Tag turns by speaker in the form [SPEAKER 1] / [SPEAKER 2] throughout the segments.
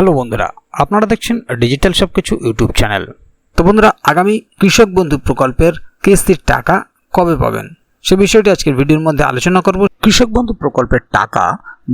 [SPEAKER 1] Hello বন্ধুরা, আপনারা দেখছেন ডিজিটাল সব কিছু ইউটিউব চ্যানেল। তো বন্ধুরা, আগামী কৃষক বন্ধু প্রকল্পের কিস্তির টাকা কবে পাবেন? সে বিষয়টি আজকের ভিডিওর মধ্যে আলোচনা করব। কৃষক বন্ধু প্রকল্পের টাকা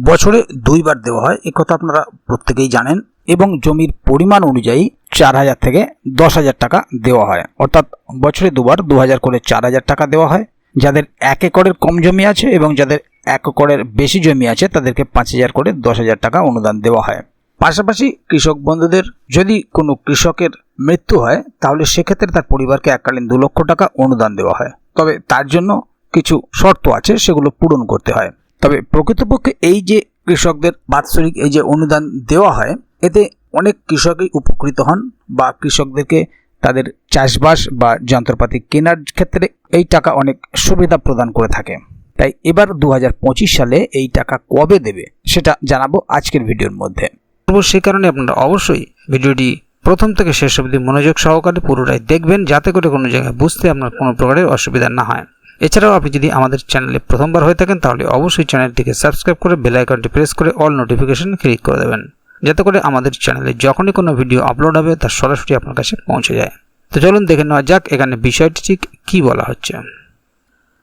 [SPEAKER 1] বছরে দুইবার দেওয়া হয় কথা আপনারা প্রত্যেকেই জানেন, এবং জমির পরিমাণ অনুযায়ী চার হাজার থেকে দশ হাজার টাকা দেওয়া হয়। অর্থাৎ বছরে দুবার দু হাজার করে চার হাজার টাকা দেওয়া হয়। যাদের এক একরের কম জমি আছে এবং যাদের এক একরের বেশি জমি আছে, তাদেরকে পাঁচ হাজার করে দশ হাজার টাকা অনুদান দেওয়া হয়। পাশাপাশি কৃষক বন্ধুদের যদি কোনো কৃষকের মৃত্যু হয়, তাহলে সেক্ষেত্রে তার পরিবারকে এককালীন দু লক্ষ টাকা অনুদান দেওয়া হয়। তবে তার জন্য কিছু শর্ত আছে, সেগুলো পূরণ করতে হয়। তবে প্রকৃতপক্ষে এই যে কৃষকদের বাৎসরিক এই যে অনুদান দেওয়া হয়, এতে অনেক কৃষকই উপকৃত হন বা কৃষকদেরকে তাদের চাষবাস বা যন্ত্রপাতি কেনার ক্ষেত্রে এই টাকা অনেক সুবিধা প্রদান করে থাকে। তাই এবার দু হাজার পঁচিশ সালে এই টাকা কবে দেবে, সেটা জানাব আজকের ভিডিওর মধ্যে। তো সে কারণে আপনারা অবশ্যই ভিডিওটি প্রথম থেকে শেষ অবধি মনোযোগ সহকারে পুরোটাই দেখবেন, যাতে করে কোনো জায়গায় বুঝতে আপনার কোনো প্রকারের অসুবিধা না হয়। এছাড়াও আপনি যদি আমাদের চ্যানেলে প্রথমবার হয়ে থাকেন, তাহলে অবশ্যই চ্যানেলটিকে সাবস্ক্রাইব করে বেল আইকনটি প্রেস করে অল নোটিফিকেশন ক্লিক করে দেবেন, যাতে করে আমাদের চ্যানেলে যখনই কোনো ভিডিও আপলোড হবে তার সরাসরি আপনার কাছে পৌঁছে যায়। তো চলুন দেখে নেওয়া যাক এখানে বিষয়টি ঠিক কী বলা হচ্ছে।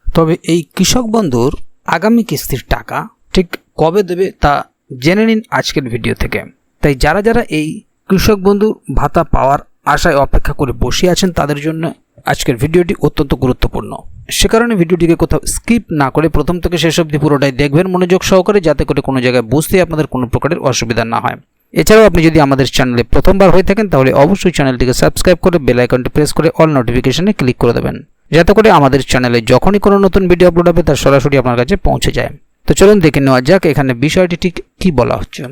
[SPEAKER 1] তবে এই কৃষক বন্ধুর আগামী কিস্তির টাকা ঠিক কবে দেবে, তা জেনে নিন আজকের ভিডিও থেকে। তাই যারা যারা এই কৃষক বন্ধুর ভাতা পাওয়ার আশায় অপেক্ষা করে বসে আছেন, তাদের জন্য আজকের ভিডিওটি অত্যন্ত গুরুত্বপূর্ণ। সে কারণে ভিডিওটিকে কোথাও স্কিপ না করে প্রথম থেকে শেষ অবধি পুরোটাই দেখবেন মনোযোগ সহকারে, যাতে করে কোনো জায়গায় বুঝতে আপনাদের কোনো প্রকারের অসুবিধা না হয়। এছাড়াও আপনি যদি আমাদের চ্যানেলে প্রথমবার হয়ে থাকেন, তাহলে অবশ্যই চ্যানেলটিকে সাবস্ক্রাইব করে বেল আইকনটি প্রেস করে অল নোটিফিকেশনে ক্লিক করে দেবেন। যাতে করে আমাদের চ্যানেলে যখনই কোনো নতুন ভিডিও আপলোড হবে তার সরাসরি আপনার কাছে পৌঁছে যায়। তো চলুন দেখে নেওয়া যাক এখানে বিষয়টি ঠিক কী বলা হচ্ছে।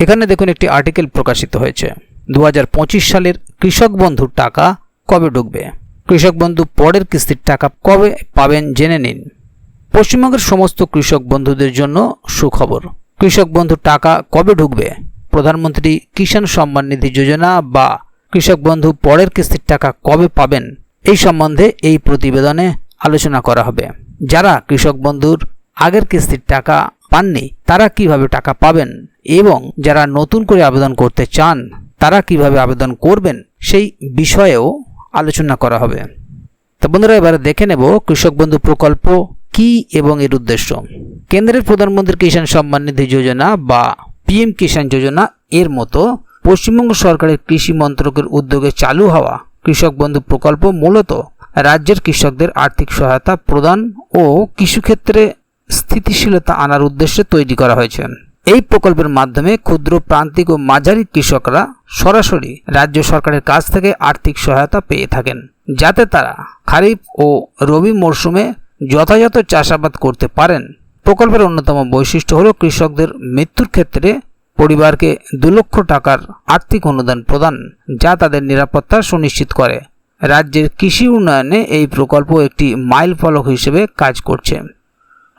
[SPEAKER 1] এখানে দেখুন একটি আর্টিকেল প্রকাশিত হয়েছে। দু হাজার পঁচিশ সালের কৃষক বন্ধুর টাকা কবে ঢুকবে? কৃষক বন্ধু পরের কিস্তির টাকা কবে পাবেন জেনে নিন। পশ্চিমবঙ্গের সমস্ত কৃষক বন্ধুদের জন্য সুখবর। কৃষক বন্ধুর টাকা কবে ঢুকবে? প্রধানমন্ত্রী কিষাণ সম্মান নিধি যোজনা বা কৃষক বন্ধু পরের কিস্তির টাকা কবে পাবেন? এই সম্বন্ধে এই প্রতিবেদনে আলোচনা করা হবে। যারা কৃষক বন্ধুর আগের কিস্তির টাকা পাননি, তারা কীভাবে টাকা পাবেন? এবং যারা নতুন করে আবেদন করতে চান, তারা কীভাবে আবেদন করবেন? সেই বিষয়েও আলোচনা করা হবে। তো বন্ধুরা, এবারে দেখে নেব কৃষক বন্ধু প্রকল্প কি এবং এর উদ্দেশ্য। কেন্দ্রের প্রধানমন্ত্রী কিষাণ সম্মান নিধি যোজনা বা পিএম কিষাণ যোজনা এর মতো পশ্চিমবঙ্গ সরকারের কৃষি মন্ত্রকের উদ্যোগে চালু হওয়া কৃষক বন্ধু প্রকল্প মূলত রাজ্যের কৃষকদের আর্থিক সহায়তা প্রদান ও কৃষিক্ষেত্রে স্থিতিশীলতা আনার উদ্দেশ্যে তৈরি করা হয়েছে। এই প্রকল্পের মাধ্যমে ক্ষুদ্র, প্রান্তিক ও মাঝারি কৃষকরা সরাসরি রাজ্য সরকারের কাছ থেকে আর্থিক সহায়তা পেয়ে থাকেন, যাতে তারা খারিফ ও রবি মরশুমে যথাযথ চাষাবাদ করতে পারেন। প্রকল্পের অন্যতম বৈশিষ্ট্য হল কৃষকদের মৃত্যুর ক্ষেত্রে পরিবারকে দু লক্ষ টাকার আর্থিক অনুদান প্রদান, যা তাদের নিরাপত্তা সুনিশ্চিত করে। রাজ্যের কৃষি উন্নয়নে এই প্রকল্প একটি মাইল ফলক হিসেবে কাজ করছে।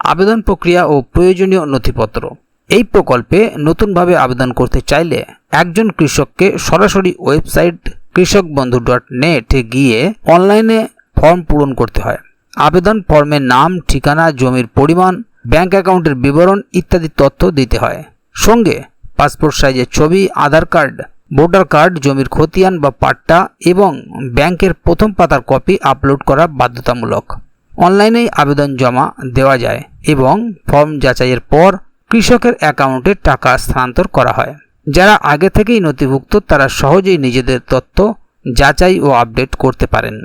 [SPEAKER 1] আবেদন প্রক্রিয়া ও প্রয়োজনীয় নথিপত্র। এই প্রকল্পে নতুনভাবে আবেদন করতে চাইলে একজন কৃষককে সরাসরি ওয়েবসাইট কৃষক বন্ধু ডট নেটে গিয়ে অনলাইনে ফর্ম পূরণ করতে হয়। আবেদন ফর্মের নাম, ঠিকানা, জমির পরিমাণ, ব্যাংক অ্যাকাউন্টের বিবরণ ইত্যাদি তথ্য দিতে হয়। সঙ্গে পাসপোর্ট সাইজের ছবি, আধার কার্ড, ভোটার কার্ড, জমির খতিয়ান বা পাট্টা এবং ব্যাংকের প্রথম পাতার কপি আপলোড করা বাধ্যতামূলক। অনলাইনেই আবেদন জমা দেওয়া যায়। এবং ফর্ম যাচাইয়ের পর কৃষকের অ্যাকাউন্টে টাকা স্থানান্তর করা হয়। যারা আগে থেকেই নথিভুক্ত, তারা সহজেই নিজেদের তথ্য যাচাই ও আপডেট করতে পারেন।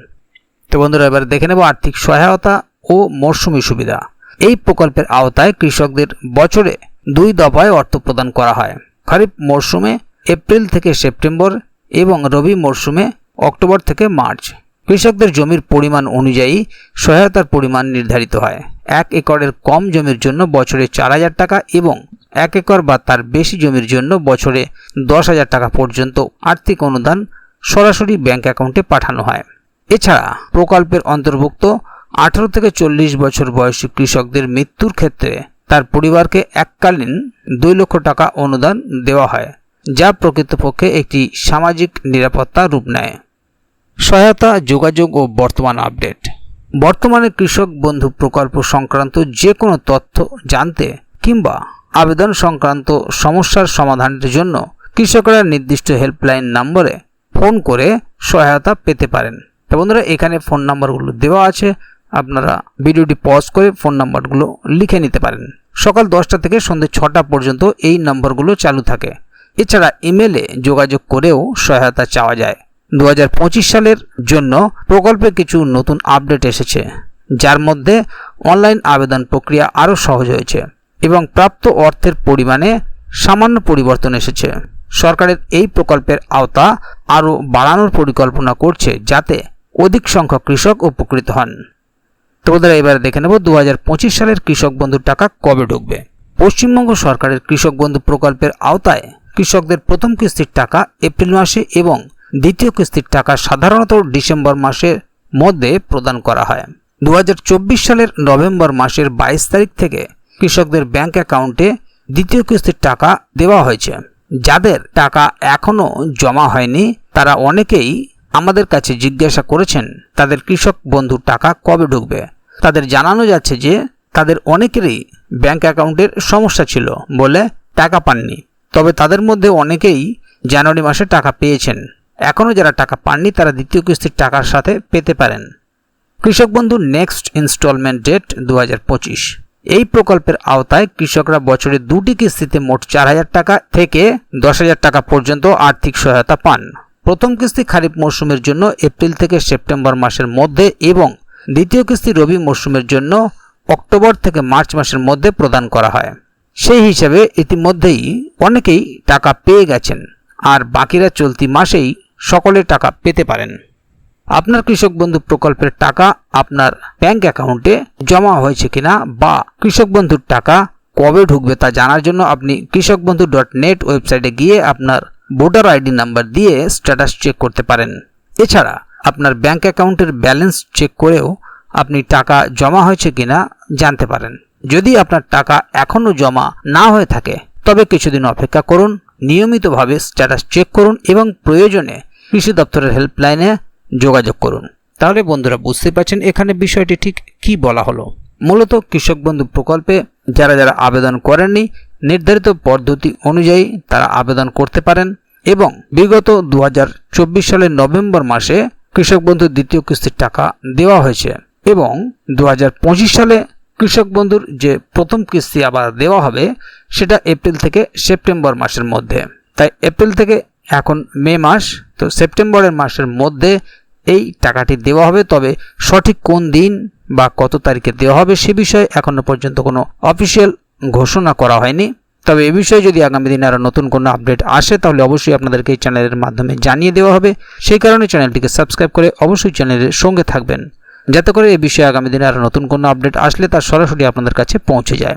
[SPEAKER 1] তো বন্ধুরা, এবার দেখে নেব আর্থিক সহায়তা ও মরশুমি সুবিধা। এই প্রকল্পের আওতায় কৃষকদের বছরে দুই দফায় অর্থ প্রদান করা হয়। খরিফ মরশুমে এপ্রিল থেকে সেপ্টেম্বর এবং রবি মরশুমে অক্টোবর থেকে মার্চ। কৃষকদের জমির পরিমাণ অনুযায়ী সহায়তার পরিমাণ নির্ধারিত হয়। এক একরের কম জমির জন্য বছরে চার হাজার টাকা এবং এক একর বা তার বেশি জমির জন্য বছরে দশ হাজার টাকা পর্যন্ত আর্থিক অনুদান সরাসরি ব্যাংক অ্যাকাউন্টে পাঠানো হয়। এছাড়া প্রকল্পের অন্তর্ভুক্ত আঠারো থেকে চল্লিশ বছর বয়সী কৃষকদের মৃত্যুর ক্ষেত্রে তার পরিবারকে এককালীন দুই লক্ষ টাকা অনুদান দেওয়া হয়, যা প্রকৃতপক্ষে একটি সামাজিক নিরাপত্তা রূপ নেয়। সহায়তা, যোগাযোগ ও বর্তমান আপডেট। বর্তমানে কৃষক বন্ধু প্রকল্প সংক্রান্ত যে কোনো তথ্য জানতে কিংবা আবেদন সংক্রান্ত সমস্যার সমাধানের জন্য কৃষকরা নির্দিষ্ট হেল্পলাইন নম্বরে ফোন করে সহায়তা পেতে পারেন। বন্ধুরা, এখানে ফোন নাম্বারগুলো দেওয়া আছে। আপনারা ভিডিওটি পজ করে ফোন নাম্বারগুলো লিখে নিতে পারেন। সকাল দশটা থেকে সন্ধ্যে ছটা পর্যন্ত এই নম্বরগুলো চালু থাকে। এছাড়া ইমেলে যোগাযোগ করেও সহায়তা চাওয়া যায়। দু হাজার পঁচিশ সালের জন্য প্রকল্পে কিছু নতুন আপডেট এসেছে, যার মধ্যে অনলাইন আবেদন প্রক্রিয়া আরও সহজ হয়েছে এবং প্রাপ্ত অর্থের পরিমাণে সামান্য পরিবর্তন এসেছে। সরকারের এই প্রকল্পের আওতা আরও বাড়ানোর পরিকল্পনা করছে যাতে অধিক সংখ্যক কৃষক উপকৃত হন। তো বন্ধুরা, এবারে দেখে নেব দু হাজার পঁচিশ সালের কৃষক বন্ধুর টাকা কবে ঢুকবে। পশ্চিমবঙ্গ সরকারের কৃষক বন্ধু প্রকল্পের আওতায় কৃষকদের প্রথম কিস্তির টাকা এপ্রিল মাসে এবং দ্বিতীয় কিস্তির টাকা সাধারণত ডিসেম্বর মাসের মধ্যে প্রদান করা হয়। দু হাজার চব্বিশ সালের নভেম্বর মাসের বাইশ তারিখ থেকে কৃষকদের ব্যাংক অ্যাকাউন্টে দ্বিতীয় কিস্তির টাকা দেওয়া হয়েছে। যাদের টাকা এখনও জমা হয়নি, তারা অনেকেই আমাদের কাছে জিজ্ঞাসা করেছেন, তাদের কৃষক বন্ধুর টাকা কবে ঢুকবে? তাদের জানানো যাচ্ছে যে, তাদের অনেকেরই ব্যাংক অ্যাকাউন্টের সমস্যা ছিল বলে টাকা পাননি। তবে তাদের মধ্যে অনেকেই জানুয়ারি মাসে টাকা পেয়েছেন। এখনও যারা টাকা পাননি, তারা দ্বিতীয় কিস্তির টাকার সাথে পেতে পারেন। কৃষক বন্ধু নেক্সট ইনস্টলমেন্ট ডেট দু হাজার পঁচিশ। এই প্রকল্পের আওতায় কৃষকরা বছরে দুটি কিস্তিতে মোট চার হাজার টাকা থেকে দশ হাজার টাকা পর্যন্ত আর্থিক সহায়তা পান। প্রথম কিস্তি খারিফ মরশুমের জন্য এপ্রিল থেকে সেপ্টেম্বর মাসের মধ্যে এবং দ্বিতীয় কিস্তি রবি মরশুমের জন্য অক্টোবর থেকে মার্চ মাসের মধ্যে প্রদান করা হয়। সেই হিসাবে ইতিমধ্যেই অনেকেই টাকা পেয়ে গেছেন। আর বাকিরা চলতি মাসেই সকলে টাকা পেতে পারেন। আপনার কৃষক বন্ধু প্রকল্পের টাকা আপনার ব্যাংক অ্যাকাউন্টে জমা হয়েছে কিনা বা কৃষক বন্ধুর টাকা কবে ঢুকবে তা জানার জন্য আপনি কৃষক বন্ধু ডট নেট ওয়েবসাইটে গিয়ে আপনার ভোটার আইডি নাম্বার দিয়ে স্ট্যাটাস চেক করতে পারেন। এছাড়া আপনার ব্যাংক অ্যাকাউন্টের ব্যালেন্স চেক করেও আপনি টাকা জমা হয়েছে কিনা জানতে পারেন। যদি আপনার টাকা এখনও জমা না হয়ে থাকে, তবে কিছুদিন অপেক্ষা করুন, নিয়মিতভাবে স্ট্যাটাস চেক করুন এবং প্রয়োজনে কৃষি দপ্তরের হেল্পলাইনে যোগাযোগ করুন। তাহলে বন্ধুরা বুঝতে পারছেন এখানে বিষয়টি ঠিক কি বলা হলো। মূলত কৃষক বন্ধু প্রকল্পে যারা যারা আবেদন করেননি নির্ধারিত পদ্ধতি অনুযায়ী তারা আবেদন করতে পারেন এবং বিগত দু হাজার চব্বিশ সালের নভেম্বর মাসে কৃষক বন্ধুর দ্বিতীয় কিস্তির টাকা দেওয়া হয়েছে এবং দু হাজার পঁচিশ সালে কৃষক বন্ধুর যে প্রথম কিস্তি আবার দেওয়া হবে সেটা এপ্রিল থেকে সেপ্টেম্বর মাসের মধ্যে। তাই এপ্রিল থেকে এখন মে মাস, তো সেপ্টেম্বরের মাসের মধ্যে এই টাকাটি দেওয়া হবে। তবে সঠিক কোন দিন বা কত তারিখে দেওয়া হবে সে বিষয়ে এখনও পর্যন্ত কোনো অফিসিয়াল ঘোষণা করা হয়নি। তবে এ বিষয়ে যদি আগামী দিনে আরও নতুন কোনো আপডেট আসে, তাহলে অবশ্যই আপনাদেরকে এই চ্যানেলের মাধ্যমে জানিয়ে দেওয়া হবে। সেই কারণে চ্যানেলটিকে সাবস্ক্রাইব করে অবশ্যই চ্যানেলের সঙ্গে থাকবেন, যাতে করে এই বিষয়ে আগামী দিনে আরও নতুন কোনো আপডেট আসলে তার সরাসরি আপনাদের কাছে পৌঁছে যায়।